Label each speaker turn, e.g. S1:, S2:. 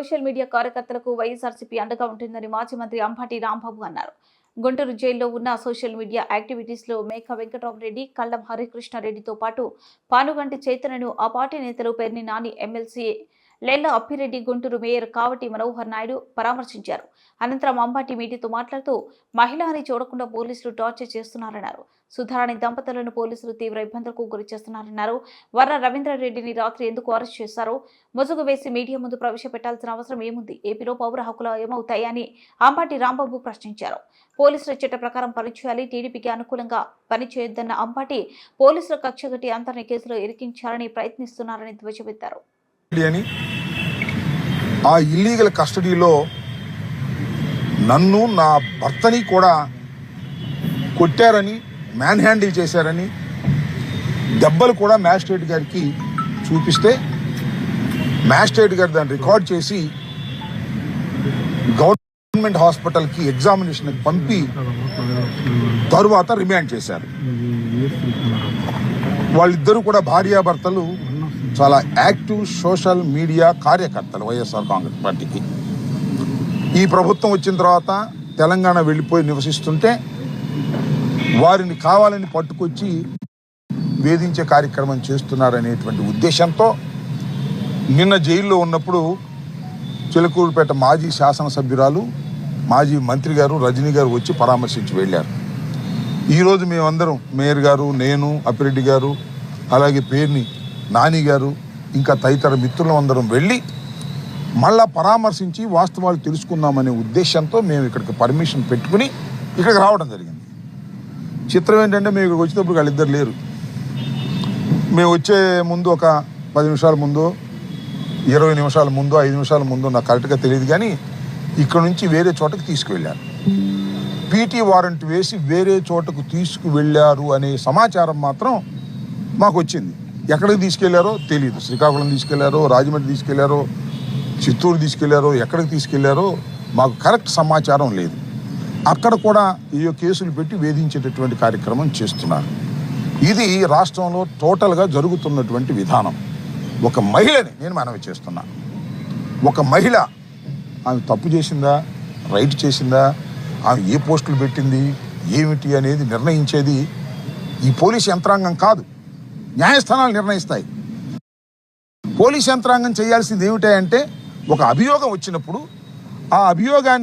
S1: Social media కార్యకర్తలకు వైఎస్ఆర్సీపీ అండగా ఉంటుందని మాజీ మంత్రి అంబాటి రాంబాబు అన్నారు. గుంటూరు జైల్లో ఉన్న సోషల్ మీడియా యాక్టివిటీస్లో మేక వెంకటరామరెడ్డి కళ్ళం హరికృష్ణారెడ్డితో పాటు పానుగంటి చైతన్యను ఆ పార్టీ నేతలు పేర్ని నాని ఎమ్మెల్సీ లేళ్ళ అప్పిరెడ్డి గుంటూరు మేయర్ కావటి మనోహర్ నాయుడు పరామర్శించారు. అనంతరం అంబాటి మీడియాతో మాట్లాడుతూ మహిళని చూడకుండా పోలీసులు టార్చర్ చేస్తున్నారన్నారు. సుధారాణి దంపతులను పోలీసులు తీవ్ర ఇబ్బందులకు గురి చేస్తున్నారన్నారు. వర్ర రవీంద్రారెడ్డిని రాత్రి ఎందుకు అరెస్ట్ చేశారో? ముసుగు వేసి మీడియా ముందు ప్రవేశపెట్టాల్సిన అవసరం ఏముంది? ఏపీలో పౌర హక్కులు ఏమవుతాయని అంబాటి రాంబాబు ప్రశ్నించారు. పోలీసుల చట్ట ప్రకారం పనిచేయాలి టీడీపీకి అనుకూలంగా పనిచేయొద్దన్న అంబాటి పోలీసుల కక్షగట్టి అంతర్ని కేసులో ఇరికించాలని ప్రయత్నిస్తున్నారని ధ్వజమెత్తారు.
S2: అని ఆ ఇల్లీగల్ కస్టడీలో నన్ను నా భర్తని కూడా కొట్టారని మ్యాన్ హ్యాండిల్ చేశారని దెబ్బలు కూడా మ్యాజిస్ట్రేట్ గారికి చూపిస్తే మ్యాజిస్ట్రేట్ గారు దాన్ని రికార్డ్ చేసి గవర్నమెంట్ హాస్పిటల్కి ఎగ్జామినేషన్ పంపి తరువాత రిమాండ్ చేశారు. వాళ్ళిద్దరూ కూడా భార్యాభర్తలు చాలా యాక్టివ్ సోషల్ మీడియా కార్యకర్తలు వైఎస్ఆర్ కాంగ్రెస్ పార్టీకి. ఈ ప్రభుత్వం వచ్చిన తర్వాత తెలంగాణ వెళ్ళిపోయి నివసిస్తుంటే వారిని కావాలని పట్టుకొచ్చి వేధించే కార్యక్రమం చేస్తున్నారనేటువంటి ఉద్దేశంతో నిన్న జైల్లో ఉన్నప్పుడు చిలకూరుపేట మాజీ శాసనసభ్యురాలు మాజీ మంత్రి గారు రజనీ గారు వచ్చి పరామర్శించి వెళ్ళారు. ఈరోజు మేమందరం మేయర్ గారు నేను అప్పిరెడ్డి గారు అలాగే పేర్ని నాని గారు ఇంకా తదితర మిత్రులం అందరం వెళ్ళి మళ్ళా పరామర్శించి వాస్తవాలు తెలుసుకుందామనే ఉద్దేశంతో మేము ఇక్కడికి పర్మిషన్ పెట్టుకుని ఇక్కడికి రావడం జరిగింది. చిత్రం ఏంటంటే మేము ఇక్కడికి వచ్చేటప్పుడు వాళ్ళిద్దరు లేరు. మేము వచ్చే ముందు ఒక పది నిమిషాల ముందు ఇరవై నిమిషాల ముందు ఐదు నిమిషాల ముందు నాకు కరెక్ట్గా తెలియదు కానీ ఇక్కడ నుంచి వేరే చోటకి తీసుకువెళ్ళారు పీటీ వారెంట్ వేసి వేరే చోటకు తీసుకువెళ్ళారు అనే సమాచారం మాత్రం మాకు వచ్చింది ఎక్కడికి తీసుకెళ్ళారో తెలియదు శ్రీకాకుళం తీసుకెళ్ళారో రాజమండ్రి తీసుకెళ్ళారో చిత్తూరు తీసుకెళ్ళారో ఎక్కడికి తీసుకెళ్ళారో మాకు కరెక్ట్ సమాచారం లేదు. అక్కడ కూడా ఈ కేసులు పెట్టి వేధించేటటువంటి కార్యక్రమం చేస్తున్నారు. ఇది రాష్ట్రంలో టోటల్గా జరుగుతున్నటువంటి విధానం. ఒక మహిళని నేను మనవి చేస్తున్నా. ఒక మహిళ ఆమె తప్పు చేసిందా? రైట్ చేసిందా? ఆమె ఏ పోస్టులు పెట్టింది ఏమిటి అనేది నిర్ణయించేది ఈ పోలీస్ యంత్రాంగం కాదు. న్యాయస్థానాలు నిర్ణయిస్తాయి. పోలీస్ యంత్రాంగం చేయాల్సింది ఏమిటంటే ఒక అభియోగం వచ్చినప్పుడు ఆ అభియోగాన్ని